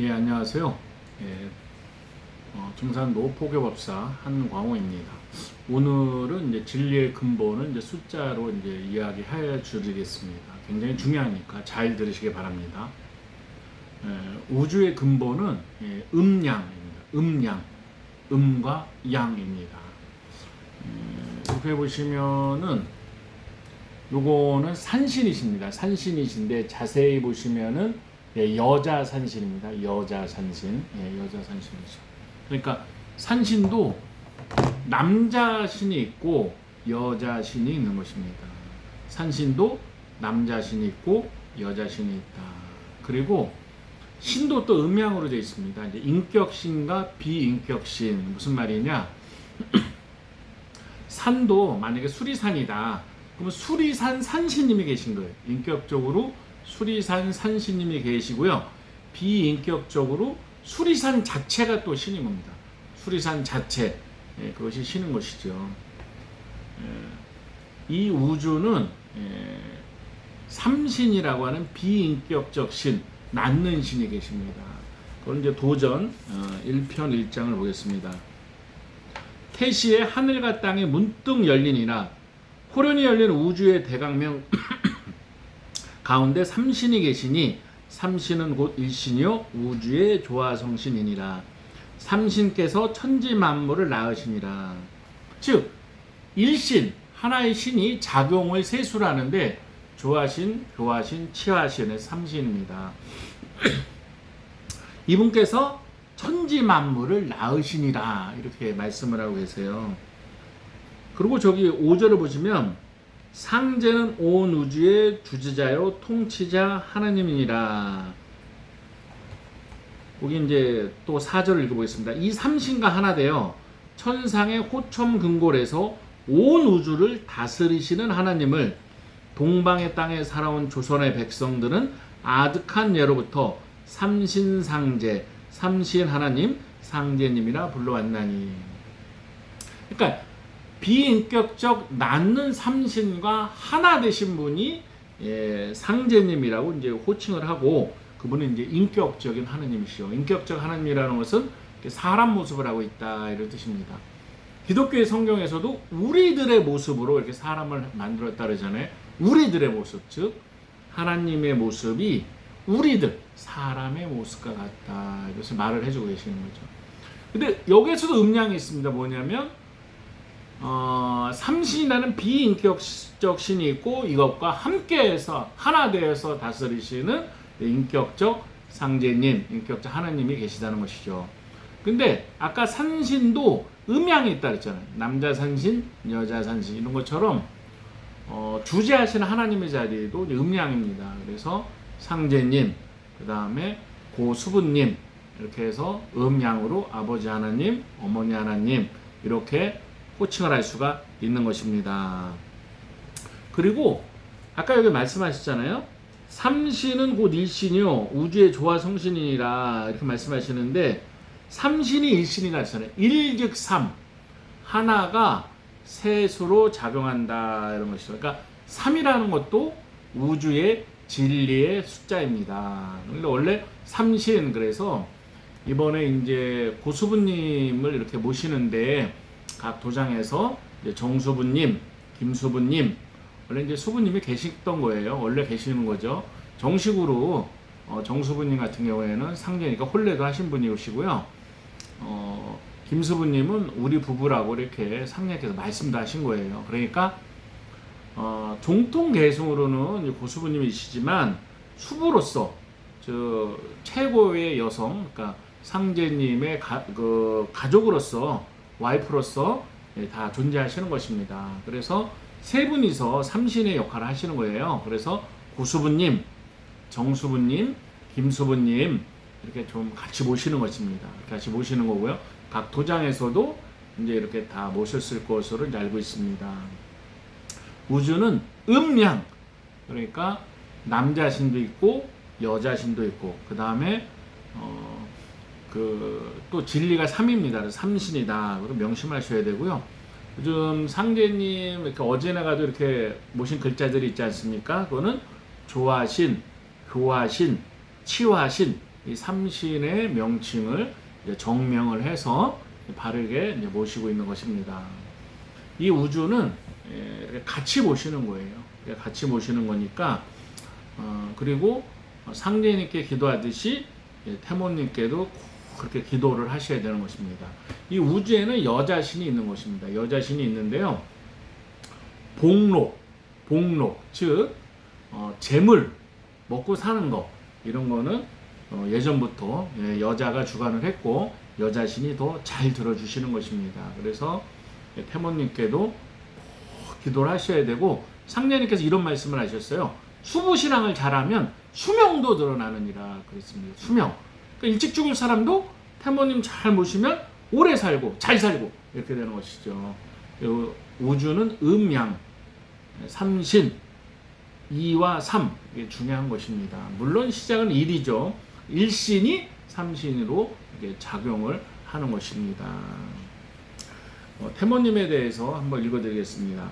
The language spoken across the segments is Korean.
예, 안녕하세요. 예, 어, 중산도 포교법사 한광호입니다. 오늘은 이제 진리의 근본은 이제 숫자로 이제 이야기해 주리겠습니다. 굉장히 중요하니까 잘 들으시기 바랍니다. 예, 우주의 근본은 예, 음양입니다. 음양, 음과 양입니다. 예, 이렇게 보시면은 요거는 산신이십니다. 산신이신데 자세히 보시면은 예, 여자 산신입니다. 여자 산신. 예, 여자 산신이죠. 그러니까 산신도 남자 신이 있고 여자 신이 있는 것입니다. 산신도 남자 신이 있고 여자 신이 있다. 그리고 신도 또 음양으로 되어 있습니다. 이제 인격신과 비인격신 무슨 말이냐? 산도 만약에 수리산이다. 그러면 수리산 산신님이 계신 거예요. 인격적으로 수리산 산신님이 계시고요. 비인격적으로 수리산 자체가 또 신인 겁니다. 수리산 자체 예, 그것이 신인 것이죠. 예, 이 우주는 예, 삼신이라고 하는 비인격적 신, 낳는 신이 계십니다. 그건 이제 도전 어, 1편 1장을 보겠습니다. 태시에 하늘과 땅이 문득 열리니라 호련히 열린 우주의 대강명 가운데 삼신이 계시니 삼신은 곧 일신이요 우주의 조화성신이니라 삼신께서 천지 만물을 낳으시니라 즉 일신 하나의 신이 작용을 세수하는데 조화신, 교화신, 치화신의 삼신입니다. 이분께서 천지 만물을 낳으시니라 이렇게 말씀을 하고 계세요. 그리고 저기 5절을 보시면 상제는 온 우주의 주지자요 통치자 하나님이니라. 여기 이제 또 4절을 읽어보겠습니다. 이 삼신과 하나 되어 천상의 호첨 근골에서 온 우주를 다스리시는 하나님을 동방의 땅에 살아온 조선의 백성들은 아득한 예로부터 삼신상제, 삼신 하나님, 상제님이라 불러왔나니. 그러니까 비인격적 낳는 삼신과 하나 되신 분이 예, 상제님이라고 이제 호칭을 하고 그분은 이제 인격적인 하나님이시죠. 인격적 하나님이라는 것은 사람 모습을 하고 있다 이런 뜻입니다. 기독교의 성경에서도 우리들의 모습으로 이렇게 사람을 만들었다 그러잖아요. 우리들의 모습, 즉 하나님의 모습이 우리들 사람의 모습과 같다 이것을 말을 해주고 계시는 거죠. 근데 여기에서도 음량이 있습니다. 뭐냐면 어, 삼신이라는 비인격적 신이 있고 이것과 함께해서 하나 되어서 다스리시는 인격적 상제님, 인격적 하나님이 계시다는 것이죠. 근데 아까 산신도 음양이 있다 그랬잖아요. 남자 산신, 여자 산신 이런 것처럼 어, 주재하시는 하나님의 자리도 음양입니다. 그래서 상제님, 그 다음에 고수부님 이렇게 해서 음양으로 아버지 하나님, 어머니 하나님 이렇게 호칭을 할 수가 있는 것입니다. 그리고 아까 여기 말씀하셨잖아요. 삼신은 곧 일신이요 우주의 조화 성신이니라 이렇게 말씀하시는데 삼신이 일신이라 했잖아요. 일즉 삼 하나가 셋으로 작용한다 이런 것이죠. 그러니까 3이라는 것도 우주의 진리의 숫자입니다. 근데 원래 삼신 그래서 이번에 이제 고수부님을 이렇게 모시는데 각 도장에서 정수부님, 김수부님 원래 이제 수부님이 계시던 거예요. 원래 계시는 거죠. 정식으로 어, 정수부님 같은 경우에는 상제니까 혼례도 하신 분이시고요. 어, 김수부님은 우리 부부라고 이렇게 상례께서 말씀도 하신 거예요. 그러니까 어, 종통 계승으로는 고수부님이시지만 수부로서 저 최고의 여성, 그러니까 상제님의 가, 그 가족으로서 와이프로서 예, 다 존재하시는 것입니다. 그래서 세 분이서 삼신의 역할을 하시는 거예요. 그래서 고수부님, 정수부님, 김수부님 이렇게 좀 같이 모시는 것입니다. 같이 모시는 거고요. 각 도장에서도 이제 이렇게 다 모셨을 것으로 알고 있습니다. 우주는 음양 그러니까 남자신도 있고 여자신도 있고 그 다음에 어, 그 또 진리가 3입니다. 삼신이다. 그럼 명심하셔야 되고요. 요즘 상제님 이렇게 어제나 가도 이렇게 모신 글자들이 있지 않습니까? 그거는 조화신, 교화신, 치화신 이 삼신의 명칭을 정명을 해서 바르게 모시고 있는 것입니다. 이 우주는 예, 같이 모시는 거예요. 같이 모시는 거니까 어, 그리고 상제님께 기도하듯이 예, 태모님께도 꼭 그렇게 기도를 하셔야 되는 것입니다. 이 우주에는 여자신이 있는 것입니다. 여자신이 있는데요. 복록, 복록, 즉 어, 재물, 먹고 사는 거 이런 거는 어, 예전부터 예, 여자가 주관을 했고 여자신이 더 잘 들어주시는 것입니다. 그래서 예, 태모님께도 꼭 기도를 하셔야 되고 상례님께서 이런 말씀을 하셨어요. 수부신앙을 잘하면 수명도 늘어나느니라 그랬습니다. 수명. 그러니까 일찍 죽을 사람도 태모님 잘 모시면 오래 살고 잘 살고 이렇게 되는 것이죠. 요 우주는 음양, 삼신, 2와 3 이게 중요한 것입니다. 물론 시작은 1이죠. 1신이 3신으로 이게 작용을 하는 것입니다. 어, 태모님에 대해서 한번 읽어드리겠습니다.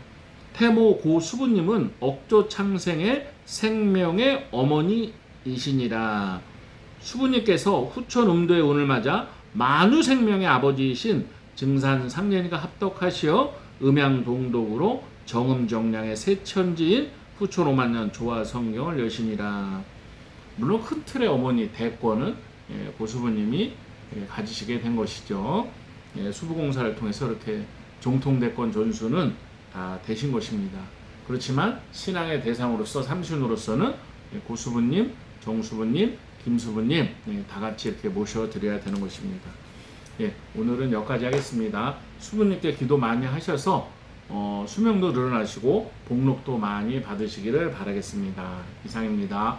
태모 고수부님은 억조 창생의 생명의 어머니이시니라. 수부님께서 후천 음도의 운을 맞아 만우 생명의 아버지이신 증산 상년이가 합덕하시어 음양동독으로 정음정량의 세천지인 후천 5만년 조화 성경을 여시니라. 물론 큰 틀의 어머니 대권은 예, 고수부님이 예, 가지시게 된 것이죠. 예, 수부공사를 통해서 이렇게 종통대권 전수는 다 되신 것입니다. 그렇지만 신앙의 대상으로서 삼신으로서는 예, 고수부님, 정수부님, 김수부님 예, 다 같이 이렇게 모셔드려야 되는 것입니다. 예, 오늘은 여기까지 하겠습니다. 수부님께 기도 많이 하셔서 어, 수명도 늘어나시고 복록도 많이 받으시기를 바라겠습니다. 이상입니다.